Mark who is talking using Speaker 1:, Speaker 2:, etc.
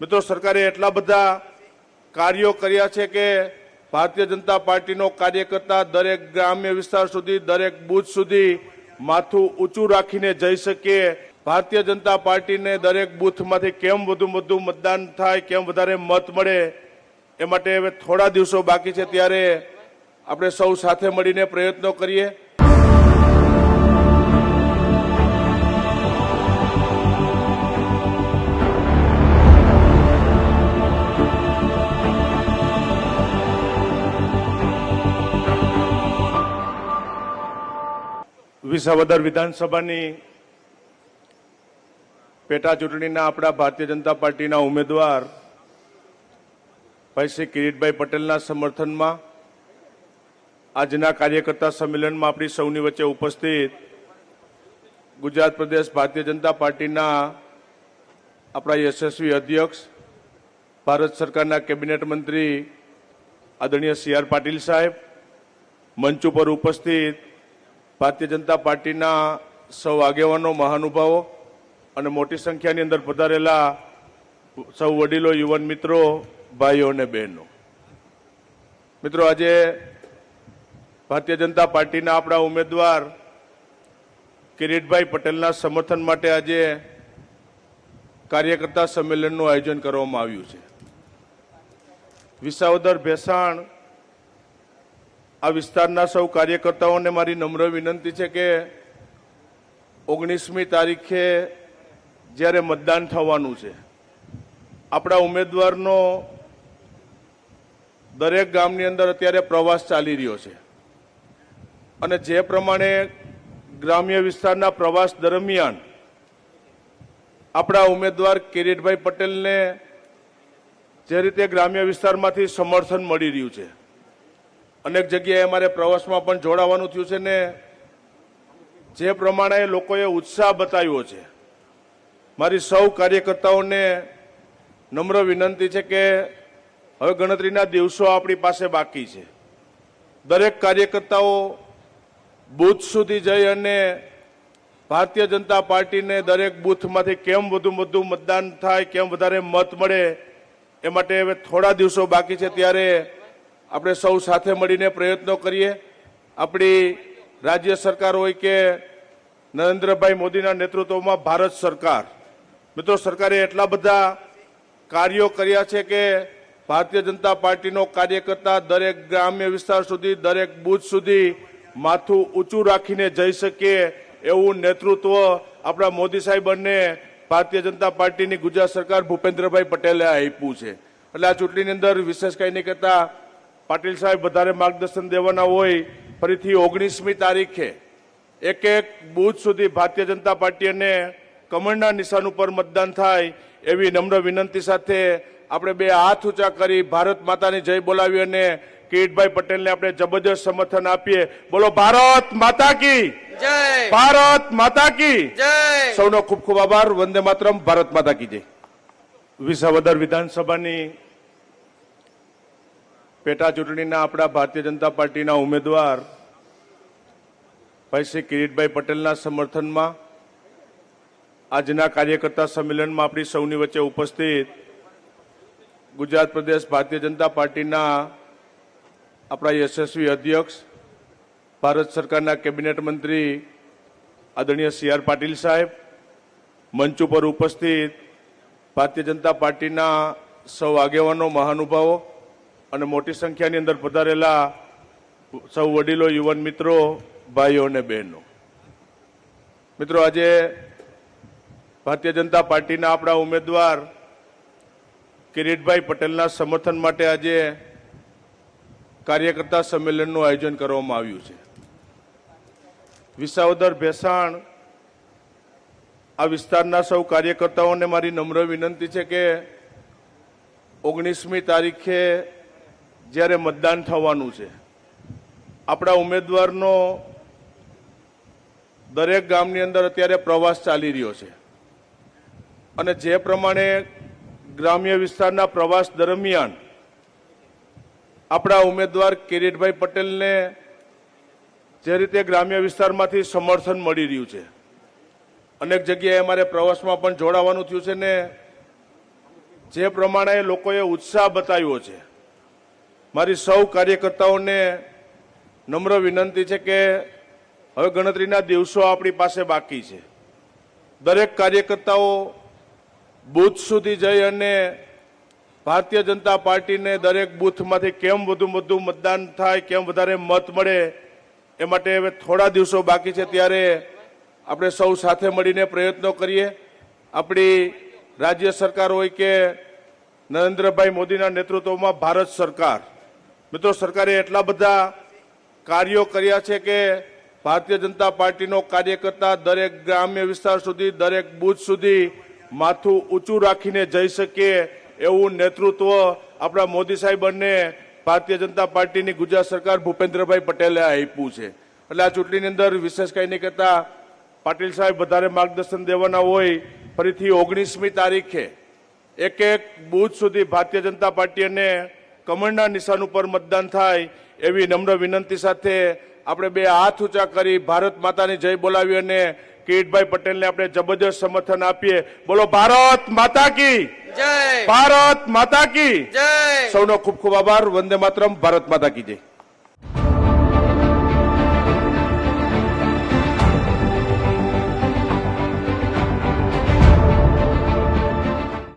Speaker 1: મિત્રો, સરકારે એટલા બધા કાર્યો કર્યા છે કે ભારતીય જનતા પાર્ટીનો કાર્યકર્તા દરેક ગ્રામ્ય વિસ્તાર સુધી, દરેક બૂથ સુધી માથું ઊંચું રાખીને જઈ શકીએ. ભારતીય જનતા પાર્ટીને દરેક બૂથમાંથી કેમ વધુ વધુ મતદાન થાય, કેમ વધારે મત મળે, એ માટે હવે થોડા દિવસો બાકી છે. ત્યારે આપણે સૌ સાથે મળીને પ્રયત્નો કરીએ. વિસાવદર વિધાનસભાની પેટા ચૂંટણીના આપણા ભારતીય જનતા પાર્ટીના ઉમેદવાર ભાઈ શ્રી કિરીટભાઈ પટેલના સમર્થનમાં આજના કાર્યકર્તા સંમેલનમાં આપણી સૌની વચ્ચે ઉપસ્થિત ગુજરાત પ્રદેશ ભારતીય જનતા પાર્ટીના આપણા યશસ્વી અધ્યક્ષ, ભારત સરકારના કેબિનેટ મંત્રી આદરણીય સી પાટીલ સાહેબ મંચ ઉપર ઉપસ્થિત ભારતીય જનતા પાર્ટીના સૌ આગેવાનો, મહાનુભાવો અને મોટી સંખ્યાની અંદર પધારેલા સૌ વડીલો, યુવાન મિત્રો, ભાઈઓ અને બહેનો. મિત્રો, આજે ભારતીય જનતા પાર્ટીના આપણા ઉમેદવાર કિરીટભાઈ પટેલના સમર્થન માટે આજે કાર્યકર્તા સંમેલનનું આયોજન કરવામાં આવ્યું છે. વિસાવદર ભેસાણ આ વિસ્તારના સૌ કાર્યકર્તાઓને મારી નમ્ર વિનંતી છે કે ઓગણીસમી તારીખે જ્યારે મતદાન થવાનું છે, આપણા ઉમેદવારનો દરેક ગામની અંદર અત્યારે પ્રવાસ ચાલી રહ્યો છે. અને જે પ્રમાણે ગ્રામ્ય વિસ્તારના પ્રવાસ દરમિયાન આપણા ઉમેદવાર કિરીટભાઈ પટેલને જે રીતે ગ્રામ્ય વિસ્તારમાંથી સમર્થન મળી રહ્યું છે અનેક જગ્યાએ અમારે પ્રવાસમાં પણ જોડાવાનું થયું છે ને જે પ્રમાણે લોકોએ ઉત્સાહ બતાવ્યો છે. મારી સૌ કાર્યકર્તાઓને નમ્ર વિનંતી છે કે હવે ગણતરીના દિવસો આપણી પાસે બાકી છે. દરેક કાર્યકર્તાઓ બૂથ સુધી જઈ અને ભારતીય જનતા પાર્ટીને દરેક બૂથમાંથી કેમ વધુ વધુ મતદાન થાય, કેમ વધારે મત મળે, એ માટે હવે થોડા દિવસો બાકી છે, ત્યારે આપણે સૌ સાથે મળીને પ્રયત્નો કરીએ. આપણી રાજ્ય સરકાર હોય કે નરેન્દ્રભાઈ મોદીના નેતૃત્વમાં ભારત સરકાર. મિત્રો, સરકારે એટલા બધા કાર્યો કર્યા છે કે ભારતીય જનતા પાર્ટીનો કાર્યકર્તા દરેક ગ્રામ્ય વિસ્તાર સુધી, દરેક બૂથ સુધી માથું ઊંચું રાખીને જઈ શકીએ એવું નેતૃત્વ આપણા મોદી સાહેબને ભારતીય જનતા પાર્ટીની ગુજરાત સરકાર ભૂપેન્દ્રભાઈ પટેલે આપ્યું છે. એટલે આ ચૂંટણીની અંદર વિશેષ કંઈ નહીં કરતા પાટીલ સાહેબ વધારે માર્ગદર્શન દેવાના હોય ફરીથી ઓગણીસમી તારીખે એક એક બૂથ સુધી ભારતીય જનતા પાર્ટી અને કમળના નિશાન ઉપર મતદાન થાય એવી નમ્ર વિનંતી સાથે આપણે બે હાથ ઊંચા કરી ભારત માતાની જય બોલાવી અને કિરીટભાઈ પટેલને આપણે જબરજસ્ત સમર્થન આપીએ. બોલો ભારત માતા કી!
Speaker 2: જય!
Speaker 1: ભારત માતા કી!
Speaker 2: જય!
Speaker 1: સૌનો ખૂબ ખૂબ આભાર. વંદે માતરમ. ભારત માતા કી જય. વિસાવદર વિધાનસભાની પેટા ચૂંટણીના આપણા ભારતીય જનતા પાર્ટીના ઉમેદવાર ભાઈ શ્રી કિરીટભાઈ પટેલના સમર્થનમાં આજના કાર્યકર્તા સંમેલનમાં આપણી સૌની વચ્ચે ઉપસ્થિત ગુજરાત પ્રદેશ ભારતીય જનતા પાર્ટીના આપણા યશસ્વી અધ્યક્ષ, ભારત સરકારના કેબિનેટ મંત્રી આદરણીય સી આર પાટીલ સાહેબ, મંચ ઉપર ઉપસ્થિત ભારતીય જનતા પાર્ટીના સૌ આગેવાનો, મહાનુભાવો અને મોટી સંખ્યાની અંદર પધારેલા સૌ વડીલો, યુવાન મિત્રો, ભાઈઓ અને બહેનો. મિત્રો, આજે ભારતીય જનતા પાર્ટીના આપણા ઉમેદવાર કિરીટભાઈ પટેલના સમર્થન માટે આજે કાર્યકર્તા સંમેલનનું આયોજન કરવામાં આવ્યું છે. વિસાવદર ભેસાણ આ વિસ્તારના સૌ કાર્યકર્તાઓને મારી નમ્ર વિનંતી છે કે ઓગણીસમી તારીખે જ્યારે મતદાન થવાનું છે. આપણા ઉમેદવારનો દરેક ગામની અંદર અત્યારે પ્રવાસ ચાલી રહ્યો છે. અને જે પ્રમાણે ગ્રામ્ય વિસ્તારના પ્રવાસ દરમિયાન આપણા ઉમેદવાર કિરીટભાઈ પટેલને જે રીતે ગ્રામ્ય વિસ્તારમાંથી સમર્થન મળી રહ્યું છે. અનેક જગ્યાએ અમારે પ્રવાસમાં પણ જોડાવાનું થયું છે ને જે પ્રમાણે લોકોએ ઉત્સાહ બતાવ્યો છે. મારી સૌ કાર્યકર્તાઓને નમ્ર વિનંતી છે કે હવે ગણતરીના દિવસો આપણી પાસે બાકી છે. દરેક કાર્યકર્તાઓ બૂથ સુધી જઈ અને ભારતીય જનતા પાર્ટીને દરેક બૂથમાંથી કેમ વધુ વધુ મતદાન થાય, કેમ વધારે મત મળે, એ માટે હવે થોડા દિવસો બાકી છે ત્યારે આપણે સૌ સાથે મળીને પ્રયત્નો કરીએ. આપણી રાજ્ય સરકાર હોય કે નરેન્દ્રભાઈ મોદીના નેતૃત્વમાં ભારત સરકાર મિત્રો, સરકારે એટલા બધા કાર્યો કર્યા છે કે ભારતીય જનતા પાર્ટીનો કાર્યકર્તા દરેક ગ્રામ્ય વિસ્તાર સુધી, દરેક બૂથ સુધી માથું ઊંચું રાખીને જઈ શકીએ એવું નેતૃત્વ આપણા મોદી સાહેબ અને ભારતીય જનતા પાર્ટીની ગુજરાત સરકાર ભૂપેન્દ્રભાઈ પટેલે આપ્યું છે. એટલે આ ચૂંટણીની અંદર વિશેષ કંઈ નહીં કહેતા, પાટીલ સાહેબ વધારે માર્ગદર્શન દેવાના હોય, ફરીથી ઓગણીસમી તારીખે એક એક બૂથ સુધી ભારતીય જનતા પાર્ટી અને કમળના નિશાન ઉપર મતદાન થાય એવી નમ્ર વિનંતી સાથે આપણે બે હાથ ઊંચા કરી ભારત માતાની જય બોલાવી અને કિરીટભાઈ પટેલને આપણે જબરજસ્ત સમર્થન આપીએ. બોલો ભારત માતા કી!
Speaker 2: જય!
Speaker 1: ભારત માતા કી!
Speaker 2: જય!
Speaker 1: સૌનો ખૂબ ખૂબ આભાર. વંદે માતરમ. ભારત માતા કી જય.